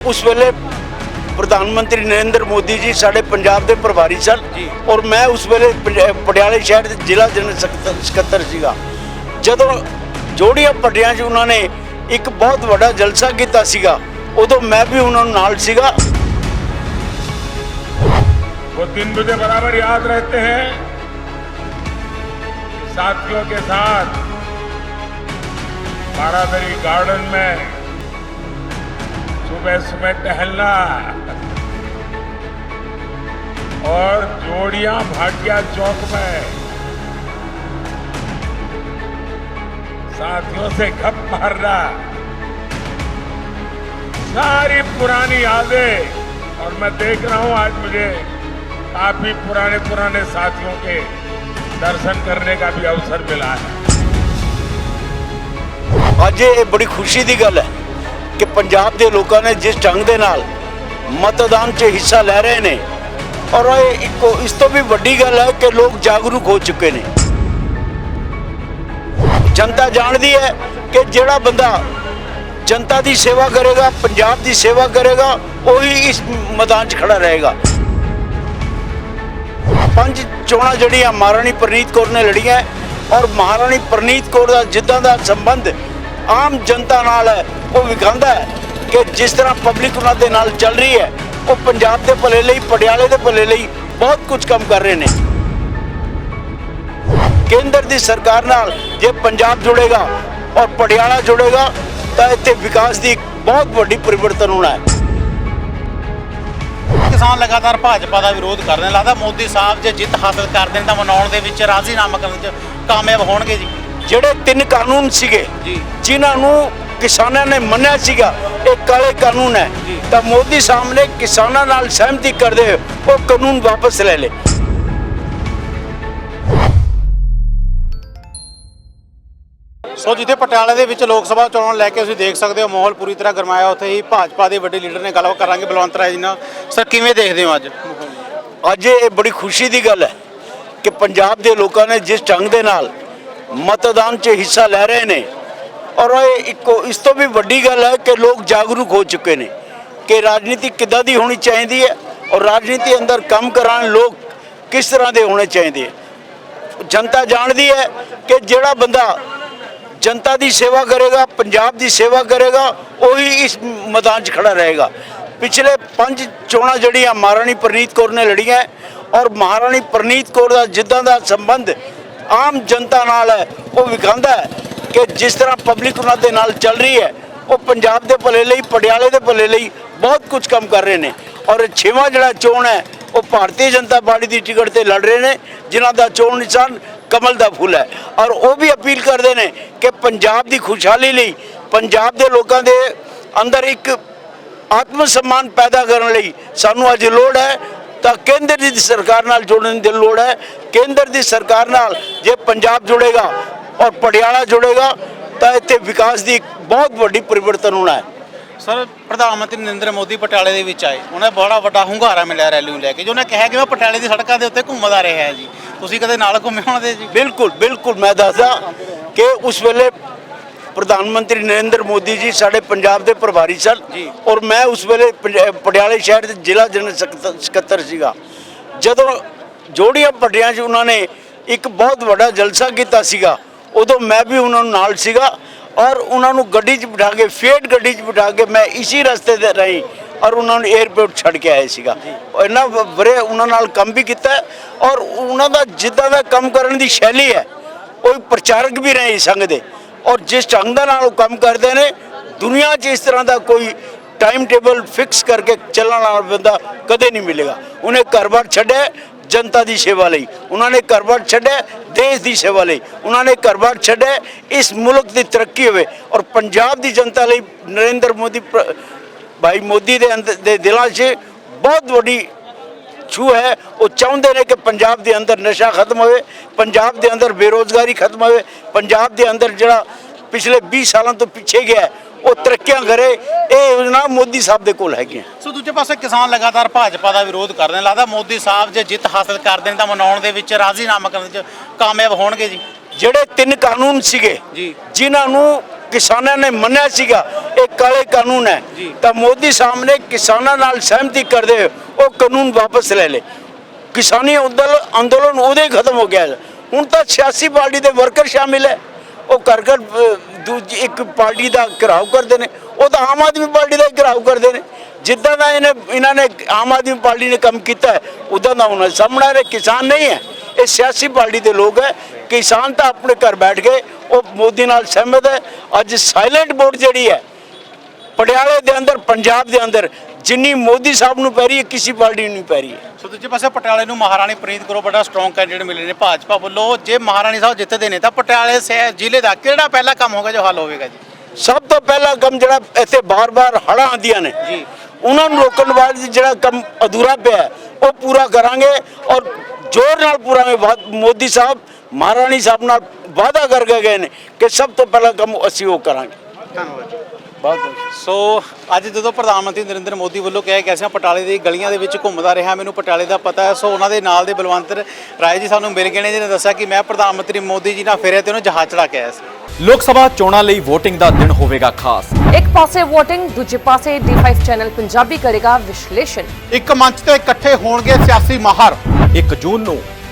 ਉਸ ਵੇਲੇ ਪ੍ਰਧਾਨ ਮੰਤਰੀ ਨਰਿੰਦਰ ਮੋਦੀ ਜੀ ਸਾਡੇ ਪੰਜਾਬ ਦੇ ਪ੍ਰਭਾਰੀ ਸਨ ਜੀ। ਔਰ ਮੈਂ ਉਸ ਵੇਲੇ ਪੰਜ- ਪਟਿਆਲੇ ਸ਼ਹਿਰ ਦੇ ਜ਼ਿਲ੍ਹਾ ਜਨਰਲ ਸਕੱਤਰ- ਸਕੱਤਰ ਸੀਗਾ ਜਦੋਂ ਜੋੜੀਆਂ ਪੱਟੀਆਂ 'ਚ ਉਹਨਾਂ ਨੇ ਇੱਕ ਬਹੁਤ ਵੱਡਾ ਜਲਸਾ ਕੀਤਾ ਸੀਗਾ ਉਦੋਂ ਮੈਂ ਵੀ ਉਹਨਾਂ ਨੂੰ ਨਾਲ ਸੀਗਾ वो दिन मुझे बराबर याद रहते हैं साथियों के साथ बारादरी गार्डन में सुबह सुबह टहलना और जोड़ियां भाटिया चौक में साथियों से गप मारना सारी पुरानी यादें और मैं देख रहा हूं आज मुझे काफी पुराने पुराने साथियों के दर्शन करने का भी अवसर मिला है ਅੱਜ ਇਹ ਬੜੀ ਖੁਸ਼ੀ ਦੀ ਗੱਲ ਹੈ ਕਿ ਪੰਜਾਬ ਦੇ ਲੋਕਾਂ ਨੇ ਜਿਸ ਢੰਗ ਦੇ ਨਾਲ ਮਤਦਾਨ 'ਚ ਹਿੱਸਾ ਲੈ ਰਹੇ ਨੇ, ਔਰ ਇਹ ਇੱਕ, ਇਸ ਤੋਂ ਵੀ ਵੱਡੀ ਗੱਲ ਹੈ ਕਿ ਲੋਕ ਜਾਗਰੂਕ ਹੋ ਚੁੱਕੇ ਨੇ। ਜਨਤਾ ਜਾਣਦੀ ਹੈ ਕਿ ਜਿਹੜਾ ਬੰਦਾ ਜਨਤਾ ਦੀ ਸੇਵਾ ਕਰੇਗਾ, ਪੰਜਾਬ ਦੀ ਸੇਵਾ ਕਰੇਗਾ, ਉਹੀ ਇਸ ਮੈਦਾਨ 'ਚ ਖੜਾ ਰਹੇਗਾ। ਪੰਜ ਚੋਣਾਂ ਜਿਹੜੀਆਂ ਮਹਾਰਾਣੀ ਪ੍ਰਨੀਤ ਕੌਰ ਨੇ ਲੜੀਆਂ, ਔਰ ਮਹਾਰਾਣੀ ਪ੍ਰਨੀਤ ਕੌਰ ਦਾ ਜਿੱਦਾਂ ਦਾ ਸੰਬੰਧ ਆਮ ਜਨਤਾ ਨਾਲ ਹੈ ਉਹ ਵਿਖਾਉਂਦਾ ਹੈ ਕਿ ਜਿਸ ਤਰ੍ਹਾਂ ਪਬਲਿਕ ਉਹਨਾਂ ਦੇ ਨਾਲ ਚੱਲ ਰਹੀ ਹੈ ਉਹ ਪੰਜਾਬ ਦੇ ਭਲੇ ਲਈ ਪਟਿਆਲੇ ਦੇ ਭਲੇ ਲਈ ਬਹੁਤ ਕੁਝ ਕੰਮ ਕਰ ਰਹੇ ਨੇ। ਕੇਂਦਰ ਦੀ ਸਰਕਾਰ ਨਾਲ ਜੇ ਪੰਜਾਬ ਜੁੜੇਗਾ ਔਰ ਪਟਿਆਲਾ ਜੁੜੇਗਾ ਤਾਂ ਇੱਥੇ ਵਿਕਾਸ ਦੀ ਬਹੁਤ ਵੱਡੀ ਪਰਿਵਰਤਨ ਹੋਣਾ ਹੈ। ਕਿਸਾਨ ਲਗਾਤਾਰ ਭਾਜਪਾ ਦਾ ਵਿਰੋਧ ਕਰ ਰਹੇ ਲੱਗਦਾ ਮੋਦੀ ਸਾਹਿਬ ਜੇ ਜਿੱਤ ਹਾਸਲ ਕਰਦੇ ਨੇ ਤਾਂ ਮਨਾਉਣ ਦੇ ਵਿੱਚ ਰਾਜ਼ੀਨਾਮਾ ਕਰਨ 'ਚ ਕਾਮਯਾਬ ਹੋਣਗੇ ਜੀ। ਜਿਹੜੇ ਤਿੰਨ ਕਾਨੂੰਨ ਸੀਗੇ ਜੀ। ਜਿਨ੍ਹਾਂ ਨੂੰ ਕਿਸਾਨਾਂ ਨੇ ਮੰਨਿਆ ਸੀਗਾ ਇਹ ਕਾਲੇ ਕਾਨੂੰਨ ਹੈ। ਤਾਂ ਮੋਦੀ ਸਾਹਿਬ ਨੇ ਕਿਸਾਨਾਂ ਨਾਲ ਸਹਿਮਤੀ ਕਰਦੇ ਹੋਏ ਉਹ ਕਾਨੂੰਨ ਵਾਪਸ ਲੈ ਲਏ। ਸੋ ਜਿੱਥੇ ਪਟਿਆਲੇ ਦੇ ਵਿੱਚ ਲੋਕ ਸਭਾ ਚੋਣਾਂ ਲੈ ਕੇ ਤੁਸੀਂ ਦੇਖ ਸਕਦੇ ਹੋ ਮਾਹੌਲ ਪੂਰੀ ਤਰ੍ਹਾਂ ਗਰਮਾਇਆ ਉੱਥੇ ਹੀ ਭਾਜਪਾ ਦੇ ਵੱਡੇ ਲੀਡਰ ਨੇ ਗੱਲਬਾਤ ਕਰਾਂਗੇ। ਬਲਵੰਤ ਰਾਏ ਜੀ ਨਾਲ। ਸਰ ਕਿਵੇਂ ਦੇਖਦੇ ਹੋ ਅੱਜ? ਅੱਜ ਇਹ ਬੜੀ ਖੁਸ਼ੀ ਦੀ ਗੱਲ ਹੈ ਕਿ ਪੰਜਾਬ ਦੇ ਲੋਕਾਂ ਨੇ ਜਿਸ ਢੰਗ ਦੇ ਨਾਲ ਮਤਦਾਨ 'ਚ ਹਿੱਸਾ ਲੈ ਰਹੇ ਨੇ ਔਰ ਇਹ ਇੱਕੋ, ਇਸ ਤੋਂ ਵੀ ਵੱਡੀ ਗੱਲ ਹੈ ਕਿ ਲੋਕ ਜਾਗਰੂਕ ਹੋ ਚੁੱਕੇ ਨੇ ਕਿ ਰਾਜਨੀਤੀ ਕਿੱਦਾਂ ਦੀ ਹੋਣੀ ਚਾਹੀਦੀ ਹੈ ਔਰ ਰਾਜਨੀਤੀ ਅੰਦਰ ਕੰਮ ਕਰਾਉਣ ਲੋਕ ਕਿਸ ਤਰ੍ਹਾਂ ਦੇ ਹੋਣੇ ਚਾਹੀਦੇ ਹੈ। ਜਨਤਾ ਜਾਣਦੀ ਹੈ ਕਿ ਜਿਹੜਾ ਬੰਦਾ ਜਨਤਾ ਦੀ ਸੇਵਾ ਕਰੇਗਾ, ਪੰਜਾਬ ਦੀ ਸੇਵਾ ਕਰੇਗਾ, ਉਹੀ ਇਸ ਮੈਦਾਨ 'ਚ ਖੜਾ ਰਹੇਗਾ। ਪਿਛਲੇ ਪੰਜ ਚੋਣਾਂ ਜਿਹੜੀਆਂ ਮਹਾਰਾਣੀ ਪ੍ਰਨੀਤ ਕੌਰ ਨੇ ਲੜੀਆਂ ਔਰ ਮਹਾਰਾਣੀ ਪ੍ਰਨੀਤ ਕੌਰ ਦਾ ਜਿੱਦਾਂ ਦਾ ਸੰਬੰਧ ਆਮ ਜਨਤਾ ਨਾਲ ਹੈ, ਉਹ ਵਿਖਾਉਂਦਾ ਹੈ। ਕਿ ਜਿਸ ਤਰ੍ਹਾਂ ਪਬਲਿਕ ਉਹਨਾਂ ਦੇ ਨਾਲ ਚੱਲ ਰਹੀ ਹੈ, ਉਹ ਪੰਜਾਬ ਦੇ ਭਲੇ ਲਈ, ਪਟਿਆਲੇ ਦੇ ਭਲੇ ਲਈ ਬਹੁਤ ਕੁਝ ਕੰਮ ਕਰ ਰਹੇ ਨੇ। ਔਰ ਛੇਵਾਂ ਜਿਹੜਾ ਚੋਣ ਹੈ, ਉਹ ਭਾਰਤੀ ਜਨਤਾ ਪਾਰਟੀ ਦੀ ਟਿਕਟ ਤੇ ਲੜ ਰਹੇ ਨੇ, ਜਿਨ੍ਹਾਂ ਦਾ ਚੋਣ ਨਿਸ਼ਾਨ ਕਮਲ ਦਾ ਫੁੱਲ ਹੈ। ਔਰ ਉਹ ਵੀ ਅਪੀਲ ਕਰਦੇ ਨੇ ਕਿ ਪੰਜਾਬ ਦੀ ਖੁਸ਼ਹਾਲੀ ਲਈ, ਪੰਜਾਬ ਦੇ ਲੋਕਾਂ ਦੇ ਅੰਦਰ ਇੱਕ ਆਤਮ ਸਨਮਾਨ ਪੈਦਾ ਕਰਨ ਲਈ ਸਾਨੂੰ ਅੱਜ ਲੋੜ ਹੈ। ਤਾਂ ਕੇਂਦਰ ਦੀ ਸਰਕਾਰ ਨਾਲ ਜੁੜਨ ਦੀ ਲੋੜ ਹੈ। ਕੇਂਦਰ ਦੀ ਸਰਕਾਰ ਨਾਲ ਜੇ ਪੰਜਾਬ ਜੁੜੇਗਾ ਔਰ ਪਟਿਆਲਾ ਜੁੜੇਗਾ ਤਾਂ ਇੱਥੇ ਵਿਕਾਸ ਦੀ ਬਹੁਤ ਵੱਡੀ ਪਰਿਵਰਤਨ ਹੋਣਾ ਹੈ। ਸਰ ਪ੍ਰਧਾਨ ਮੰਤਰੀ ਨਰਿੰਦਰ ਮੋਦੀ ਪਟਿਆਲੇ ਦੇ ਵਿੱਚ ਆਏ। ਉਹਨੇ ਬੜਾ ਵੱਡਾ ਹੁੰਗਾਰਾ ਮਿਲਿਆ ਰੈਲੀ ਨੂੰ ਲੈ ਕੇ ਜੋ ਉਹਨੇ ਕਿਹਾ ਕਿ ਮੈਂ ਪਟਿਆਲੇ ਦੀ ਸੜਕਾਂ ਦੇ ਉੱਤੇ ਘੁੰਮਦਾ ਰਿਹਾ ਹੈ ਜੀ। ਤੁਸੀਂ ਕਦੇ ਨਾਲ ਘੁੰਮੇ ਹੋਣਦੇ ਜੀ? ਬਿਲਕੁਲ ਬਿਲਕੁਲ ਮੈਂ ਦੱਸਦਾ ਕਿ ਉਸ ਵੇਲੇ ਪ੍ਰਧਾਨ ਮੰਤਰੀ ਨਰਿੰਦਰ ਮੋਦੀ ਜੀ ਸਾਡੇ ਪੰਜਾਬ ਦੇ ਪ੍ਰਭਾਰੀ ਸਨ। ਔਰ ਮੈਂ ਉਸ ਵੇਲੇ ਪਟਿਆਲੇ ਸ਼ਹਿਰ ਦੇ ਜ਼ਿਲ੍ਹਾ ਜਨਰਲ ਸਕੱਤਰ- ਸਕੱਤਰ ਸੀਗਾ। ਜਦੋਂ ਜੋੜੀਆਂ ਪੱਟੀਆਂ 'ਚ ਉਹਨਾਂ ਨੇ ਇੱਕ ਬਹੁਤ ਵੱਡਾ ਜਲਸਾ ਕੀਤਾ ਸੀਗਾ ਉਦੋਂ ਮੈਂ ਵੀ ਉਹਨਾਂ ਨੂੰ ਨਾਲ ਸੀਗਾ ਔਰ ਉਹਨਾਂ ਨੂੰ ਗੱਡੀ 'ਚ ਬਿਠਾ ਕੇ ਫੇਟ ਗੱਡੀ 'ਚ ਬਿਠਾ ਕੇ ਮੈਂ ਇਸੇ ਰਸਤੇ ਤੇ ਰਹੀ ਔਰ ਉਹਨਾਂ ਨੂੰ 에ਅਰਪੋਰਟ ਛੱਡ ਕੇ ਆਇਆ ਸੀਗਾ। ਇਹਨਾਂ ਬਰੇ ਉਹਨਾਂ ਨਾਲ ਕੰਮ ਵੀ ਕੀਤਾ ਔਰ ਉਹਨਾਂ ਦਾ ਜਿੱਦਾਂ ਦਾ ਕੰਮ ਕਰਨ ਦੀ ਸ਼ੈਲੀ ਹੈ ਉਹ ਪ੍ਰਚਾਰਕ ਵੀ ਰਹੇ ਇਸ ਸੰਘ ਦੇ ਔਰ ਜਿਸ ਢੰਗ ਦੇ ਨਾਲ ਉਹ ਕੰਮ ਕਰਦੇ ਨੇ, ਦੁਨੀਆ 'ਚ ਇਸ ਤਰ੍ਹਾਂ ਦਾ ਕੋਈ ਟਾਈਮ ਟੇਬਲ ਫਿਕਸ ਕਰਕੇ ਚੱਲਣ ਵਾਲਾ ਬੰਦਾ ਕਦੇ ਨਹੀਂ ਮਿਲੇਗਾ। ਉਹਨੇ ਘਰ-ਬਾਰ ਛੱਡਿਆ ਜਨਤਾ ਦੀ ਸੇਵਾ ਲਈ। ਉਹਨਾਂ ਨੇ ਘਰ-ਬਾਰ ਛੱਡਿਆ, ਦੇਸ਼ ਦੀ ਸੇਵਾ ਲਈ। ਉਹਨਾਂ ਨੇ ਘਰ-ਬਾਰ ਛੱਡਿਆ, ਇਸ ਮੁਲਕ ਦੀ ਤਰੱਕੀ ਹੋਵੇ। ਔਰ ਪੰਜਾਬ ਦੀ ਜਨਤਾ ਲਈ ਨਰਿੰਦਰ ਮੋਦੀ ਭਾਈ ਮੋਦੀ ਦੇ ਅੰਦਰ ਦੇ ਦਿਲਾਂ 'ਚ ਬਹੁਤ ਵੱਡੀ ਛੂ ਹੈ। ਉਹ ਚਾਹੁੰਦੇ ਨੇ ਕਿ ਪੰਜਾਬ ਦੇ ਅੰਦਰ ਨਸ਼ਾ ਖਤਮ ਹੋਵੇ, ਪੰਜਾਬ ਦੇ ਅੰਦਰ ਬੇਰੋਜ਼ਗਾਰੀ ਖਤਮ ਹੋਵੇ। ਪੰਜਾਬ ਦੇ ਅੰਦਰ ਜਿਹੜਾ ਪਿਛਲੇ 20 ਸਾਲਾਂ ਤੋਂ ਪਿੱਛੇ ਗਿਆ ਉਹ ਤਰੱਕੀਆਂ ਕਰੇ ਇਹ ਯੋਜਨਾ ਮੋਦੀ ਸਾਹਿਬ ਦੇ ਕੋਲ ਹੈਗੀਆਂ। ਸੋ ਦੂਜੇ ਪਾਸੇ ਕਿਸਾਨ ਲਗਾਤਾਰ ਭਾਜਪਾ ਦਾ ਵਿਰੋਧ ਕਰ ਰਹੇ ਨੇ। ਲੱਗਦਾ ਮੋਦੀ ਸਾਹਿਬ ਜੇ ਜਿੱਤ ਹਾਸਲ ਕਰਦੇ ਨੇ ਤਾਂ ਮਨਾਉਣ ਦੇ ਵਿੱਚ ਰਾਜ਼ੀਨਾਮਾ ਕਰਨ 'ਚ ਕਾਮਯਾਬ ਹੋਣਗੇ ਜੀ। ਜਿਹੜੇ ਤਿੰਨ ਕਾਨੂੰਨ ਸੀਗੇ। ਜਿਨ੍ਹਾਂ ਨੂੰ ਕਿਸਾਨਾਂ ਨੇ ਮੰਨਿਆ ਸੀਗਾ ਇਹ ਕਾਲੇ ਕਾਨੂੰਨ ਹੈ। ਤਾਂ ਮੋਦੀ ਸਾਹਿਬ ਨੇ ਕਿਸਾਨਾਂ ਨਾਲ ਸਹਿਮਤੀ ਕਰਦੇ ਉਹ ਕਾਨੂੰਨ ਵਾਪਸ ਲੈ ਲਏ। ਕਿਸਾਨੀ ਅੰਦੋਲਨ ਅੰਦੋਲਨ ਉਦੋਂ ਹੀ ਖਤਮ ਹੋ ਗਿਆ। ਹੁਣ ਤਾਂ ਸਿਆਸੀ ਪਾਰਟੀ ਦੇ ਵਰਕਰ ਸ਼ਾਮਿਲ ਹੈ। ਉਹ ਕਰ ਕਰ ਦੂਜੀ ਇੱਕ ਪਾਰਟੀ ਦਾ ਘਿਰਾਓ ਕਰਦੇ ਨੇ। ਉਹ ਤਾਂ ਆਮ ਆਦਮੀ ਪਾਰਟੀ ਦਾ ਹੀ ਘਿਰਾਓ ਕਰਦੇ ਨੇ। ਜਿੱਦਾਂ ਦਾ ਇਹਨੇ, ਇਹਨਾਂ ਨੇ ਆਮ ਆਦਮੀ ਪਾਰਟੀ ਨੇ ਕੰਮ ਕੀਤਾ ਹੈ, ਉਦਾਂ ਦਾ ਉਹਨਾਂ ਸਾਹਮਣਾ ਆ ਕਿਸਾਨ ਨਹੀਂ ਹੈ। ਇਹ ਸਿਆਸੀ ਪਾਰਟੀ ਦੇ ਲੋਕ ਹੈ। ਕਿਸਾਨ ਤਾਂ ਆਪਣੇ ਘਰ ਬੈਠ ਕੇ ਉਹ ਮੋਦੀ ਨਾਲ ਸਹਿਮਤ ਹੈ। ਅੱਜ ਸਾਇਲੈਂਟ ਵੋਟ ਜਿਹੜੀ ਹੈ, ਪਟਿਆਲੇ ਦੇ ਅੰਦਰ, ਪੰਜਾਬ ਦੇ ਅੰਦਰ ਜਿੰਨੀ ਮੋਦੀ ਸਾਹਿਬ ਨੂੰ ਪੈ ਰਹੀ ਹੈ ਕਿਸੇ ਪਾਰਟੀ ਨੂੰ ਨਹੀਂ ਪੈ ਰਹੀ ਹੈ। ਸੋ ਦੂਜੇ ਪਾਸੇ ਪਟਿਆਲੇ ਨੂੰ ਮਹਾਰਾਣੀ ਪ੍ਰੀਤ ਕੌਰ ਬੜਾ ਸਟਰੋਂਗ ਕੈਂਡੀਡੇਟ ਮਿਲੇ ਨੇ ਭਾਜਪਾ ਵੱਲੋਂ। ਜੇ ਮਹਾਰਾਣੀ ਸਾਹਿਬ ਜਿੱਤਦੇ ਨੇ ਤਾਂ ਪਟਿਆਲੇ ਸ਼ਹਿਰ ਜ਼ਿਲ੍ਹੇ ਦਾ ਕਿਹੜਾ ਪਹਿਲਾ ਕੰਮ ਹੋਗਾ ਜੋ ਹੱਲ ਹੋਵੇਗਾ ਜੀ? ਸਭ ਤੋਂ ਪਹਿਲਾ ਕੰਮ ਜਿਹੜਾ ਇੱਥੇ ਬਾਰ-ਬਾਰ ਹੜ੍ਹਾਂ ਆਉਂਦੀਆਂ ਨੇ ਜੀ। ਉਹਨਾਂ ਨੂੰ ਰੋਕਣ ਵਾਲੀ ਜਿਹੜਾ ਕੰਮ ਅਧੂਰਾ ਪਿਆ ਉਹ ਪੂਰਾ ਕਰਾਂਗੇ ਔਰ ਜ਼ੋਰ ਨਾਲ ਪੂਰਾ ਮੋਦੀ ਸਾਹਿਬ ਮਹਾਰਾਣੀ ਸਾਹਿਬ ਨਾਲ ਵਾਅਦਾ ਕਰਕੇ ਗਏ ਨੇ ਕਿ ਸਭ ਤੋਂ ਪਹਿਲਾ ਕੰਮ ਅਸੀਂ ਉਹ ਕਰਾਂਗੇ। ਧੰਨਵਾਦ ਬਹੁਤ ਬਹੁਤ ਸੋ ਅੱਜ ਜਦੋਂ ਪ੍ਰਧਾਨ ਮੰਤਰੀ ਨਰਿੰਦਰ ਮੋਦੀ ਵੱਲੋਂ ਕਿਹਾ ਗਿਆ ਸੀ ਮੈਂ ਪਟਿਆਲੇ ਦੀ ਗਲੀਆਂ ਦੇ ਵਿੱਚ ਘੁੰਮਦਾ ਰਿਹਾ ਮੈਨੂੰ ਪਟਿਆਲੇ ਦਾ ਪਤਾ ਹੈ। ਸੋ ਉਹਨਾਂ ਦੇ ਨਾਲ ਦੇ ਬਲਵੰਤ ਰਾਏ ਜੀ ਸਾਨੂੰ ਮਿਲ ਗਏ ਨੇ ਜਿਹਨੇ ਦੱਸਿਆ ਕਿ ਮੈਂ ਪ੍ਰਧਾਨ ਮੰਤਰੀ ਮੋਦੀ ਜੀ ਨਾਲ ਫਿਰਿਆ ਤੇ ਉਹਨੂੰ ਜਹਾਜ਼ ਚੜਾ ਕੇ ਆਇਆ ਸੀ। ਲੋਕ ਸਭਾ ਚੋਣਾਂ ਲਈ VOTING ਦਾ ਦਿਨ ਹੋਵੇਗਾ ਖਾਸ। ਇੱਕ ਪਾਸੇ VOTING ਦੂਜੇ ਪਾਸੇ D5 ਚੈਨਲ ਪੰਜਾਬੀ ਕਰੇਗਾ ਵਿਸ਼ਲੇਸ਼ਣ। ਇੱਕ ਮੰਚ ਤੇ ਇਕੱਠੇ ਹੋਣਗੇ ਸਿਆਸੀ ਮਾਹਰ। 1 ਜੂਨ ਨੂੰ